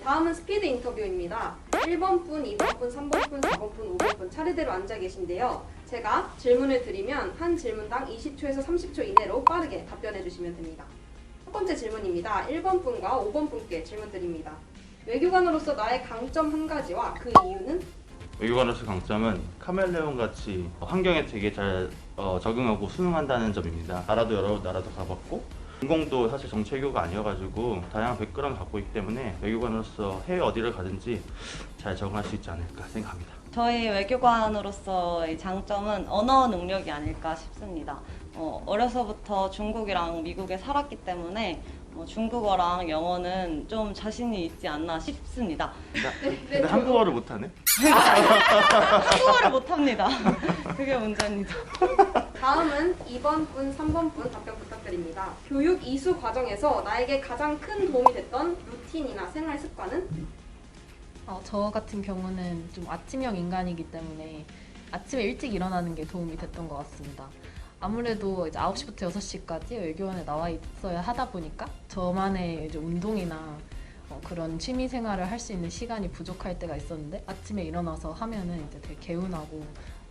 네, 다음은 스피드 인터뷰입니다. 1번 분, 2번 분, 3번 분, 4번 분, 5번 분 차례대로 앉아 계신데요. 제가 질문을 드리면 한 질문당 20초에서 30초 이내로 빠르게 답변해 주시면 됩니다. 첫 번째 질문입니다. 1번 분과 5번 분께 질문 드립니다. 외교관으로서 나의 강점 한 가지와 그 이유는 외교관으로서 강점은 카멜레온 같이 환경에 되게 잘 어, 적응하고 순응한다는 점입니다. 나라도 여러 나라도 가봤고 전공도 사실 정치 외교가 아니어가지고 다양한 백그라운드 갖고 있기 때문에 외교관으로서 해외 어디를 가든지 잘 적응할 수 있지 않을까 생각합니다. 저희 외교관으로서의 장점은 언어 능력이 아닐까 싶습니다. 어, 어려서부터 중국이랑 미국에 살았기 때문에 어, 중국어랑 영어는 좀 자신이 있지 않나 싶습니다. 근데 한국어를 못하네? 한국어를 못합니다. 그게 문제입니다. 다음은 2번 분, 3번 분 답변 부탁드립니다. 교육 이수 과정에서 나에게 가장 큰 도움이 됐던 루틴이나 생활 습관은 어, 저 같은 경우는 좀 아침형 인간이기 때문에 아침에 일찍 일어나는 게 도움이 됐던 것 같습니다. 아무래도 이제 9시부터 6시까지 외교원에 나와 있어야 하다 보니까 저만의 이제 운동이나 어, 그런 취미 생활을 할 수 있는 시간이 부족할 때가 있었는데 아침에 일어나서 하면은 이제 되게 개운하고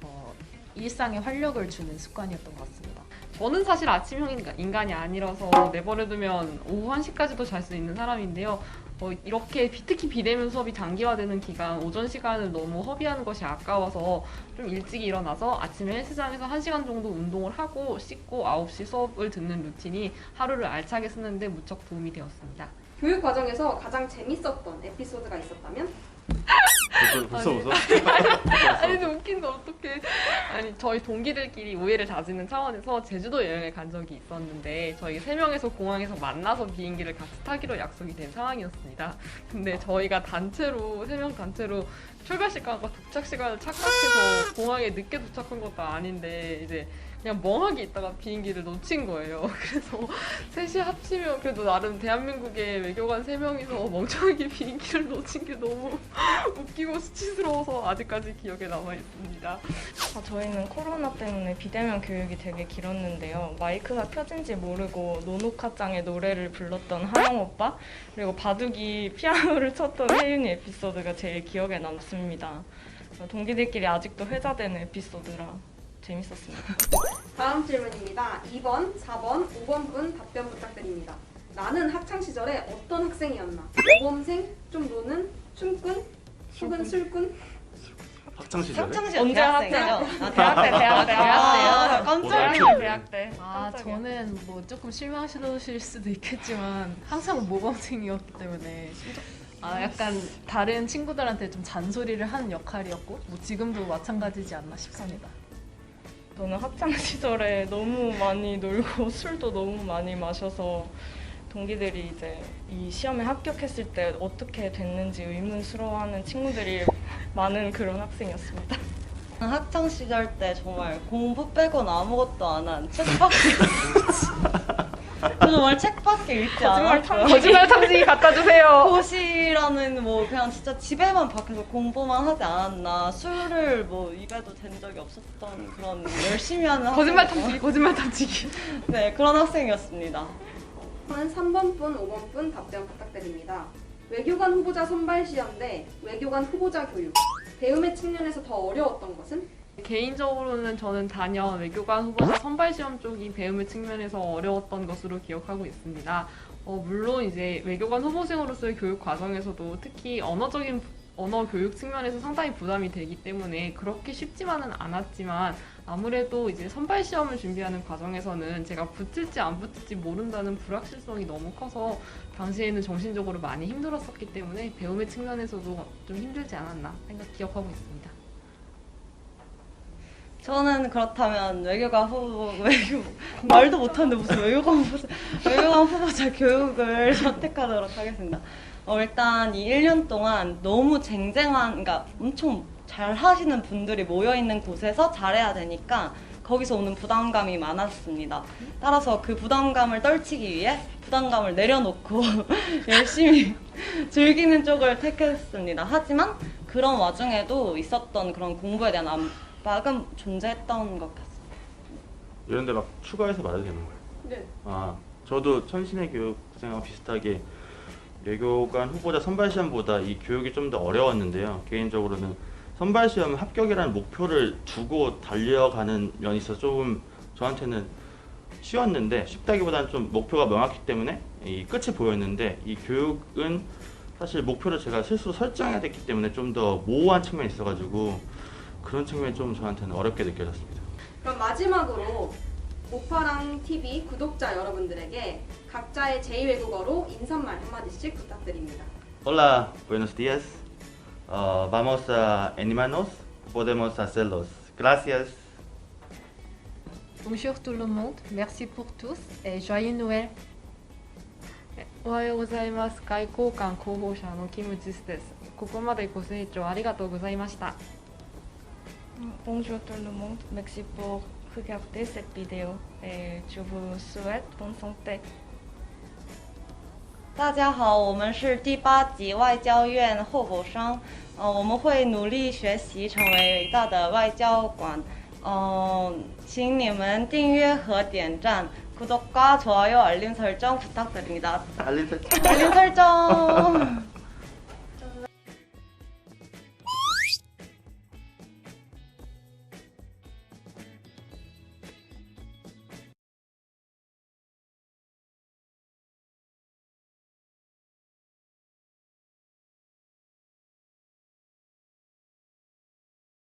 어, 일상에 활력을 주는 습관이었던 것 같습니다. 저는 사실 아침형 인간- 인간이 아니라서 내버려두면 오후 1시까지도 잘 수 있는 사람인데요. 어, 이렇게 비- 특히 비대면 수업이 장기화되는 기간, 오전 시간을 너무 허비하는 것이 아까워서 좀 일찍 일어나서 아침에 헬스장에서 1시간 정도 운동을 하고 씻고 9시 수업을 듣는 루틴이 하루를 알차게 쓰는데 무척 도움이 되었습니다. 교육 과정에서 가장 재밌었던 에피소드가 있었다면 벌써, 벌써 웃어? 아니 근데 웃긴데 어떡해 아니 저희 동기들끼리 오해를 다지는 차원에서 제주도 여행을 간 적이 있었는데 저희 세 명에서 공항에서 만나서 비행기를 같이 타기로 약속이 된 상황이었습니다. 근데 저희가 단체로 세 명 단체로 출발 시간과 도착 시간을 착각해서 공항에 늦게 도착한 것도 아닌데 이제 그냥 멍하게 있다가 비행기를 놓친 거예요. 그래서 셋이 합치면 그래도 나름 대한민국의 외교관 세 명이서 멍청하게 비행기를 놓친 게 너무 웃기고 수치스러워서 아직까지 기억에 남아 있습니다. 아, 저희는 코로나 때문에 비대면 교육이 되게 길었는데요. 마이크가 켜진지 모르고 노노카짱의 노래를 불렀던 하영 오빠 그리고 바둑이 피아노를 쳤던 혜윤이 에피소드가 제일 기억에 남습니다. 동기들끼리 아직도 회자되는 에피소드라 재밌었습니다. 다음 질문입니다. 2번, 4번, 5번 분 답변 부탁드립니다. 나는 학창 시절에 어떤 학생이었나? 모범생, 좀 노는, 춤꾼, 숙은 술꾼? 학창 시절에? 평창시절 언제 대학생이죠? 아, 대학 때, 대학 때. 아, 깜짝이야. 대학 때. 아, 깜짝이야. 저는 뭐 조금 실망하실 수도 있겠지만 항상 모범생이었기 때문에 아, 약간 다른 친구들한테 좀 잔소리를 하는 역할이었고 뭐 지금도 마찬가지지 않나 싶습니다. 저는 학창 시절에 너무 많이 놀고 술도 너무 많이 마셔서 동기들이 이제 이 시험에 합격했을 때 어떻게 됐는지 의문스러워하는 친구들이 많은 그런 학생이었습니다. 학창 시절 때 정말 공부 빼고는 아무것도 안 한 책밖에 저 정말 책밖에 읽지 거짓말 않았어요. 탐- 거짓말 탐지기 갖다 주세요. 고시라는 뭐 그냥 진짜 집에만 밖에서 공부만 하지 않았나 술을 뭐 입에도 댄 적이 없었던 그런 열심히 하는 거짓말 학생이었어요. 탐지기, 거짓말 탐지기. 네 그런 학생이었습니다. 다음은 3번 분, 5번 분 답변 부탁드립니다. 외교관 후보자 선발 시험 대 외교관 후보자 교육. 배움의 측면에서 더 어려웠던 것은? 개인적으로는 저는 단연 외교관 후보자 선발 시험 쪽이 배움의 측면에서 어려웠던 것으로 기억하고 있습니다. 어, 물론 이제 외교관 후보생으로서의 교육 과정에서도 특히 언어적인 부- 언어 교육 측면에서 상당히 부담이 되기 때문에 그렇게 쉽지만은 않았지만 아무래도 이제 선발 시험을 준비하는 과정에서는 제가 붙을지 안 붙을지 모른다는 불확실성이 너무 커서 당시에는 정신적으로 많이 힘들었었기 때문에 배움의 측면에서도 좀 힘들지 않았나 생각 기억하고 있습니다. 저는 그렇다면 외교관 후보 외교 말도 못하는데 무슨 외교관 후보자 외교관 후보자 교육을 선택하도록 하겠습니다. 어, 일단 이 1년 동안 너무 쟁쟁한 그러니까 엄청 잘 하시는 분들이 모여 있는 곳에서 잘해야 되니까 거기서 오는 부담감이 많았습니다. 따라서 그 부담감을 떨치기 위해 부담감을 내려놓고 열심히 즐기는 쪽을 택했습니다. 하지만 그런 와중에도 있었던 그런 공부에 대한 압박은 존재했던 것 같습니다. 이런 데 막 추가해서 말해도 되는 거예요? 네. 아, 저도 천신의 교육생하고 비슷하게 외교관 후보자 선발 시험보다 이 교육이 좀 더 어려웠는데요. 개인적으로는 선발 시험 합격이라는 목표를 두고 달려가는 면이 있어서 조금 저한테는 쉬웠는데 쉽다기보다는 좀 목표가 명확히 때문에 이 끝이 보였는데 이 교육은 사실 목표를 제가 스스로 설정해야 됐기 때문에 좀 더 모호한 측면이 있어가지고 그런 측면이 좀 저한테는 어렵게 느껴졌습니다. 그럼 마지막으로 모파랑 TV 구독자 여러분들에게 각자의 제2외국어로 인사말 한마디씩 부탁드립니다. Hola, buenos días. Uh, vamos a animarnos. Podemos hacerlos. Gracias. Bonjour tout le monde, merci pour tous et joyeux Noël. おはようございます。外交官広報者のキム・ジスです。ここまでご清聴ありがとうございました。 Bonjour tout le monde, merci pour regarder cette vidéo et je vous souhaite bonne santé. 大家好，我们是第八级外交院候补生，呃，我们会努力学习，成为伟大的外交官。呃，请你们订阅和点赞， 구독과 좋아요, 알림 설정 부탁드립니다. 알림 설정. 알림 설정.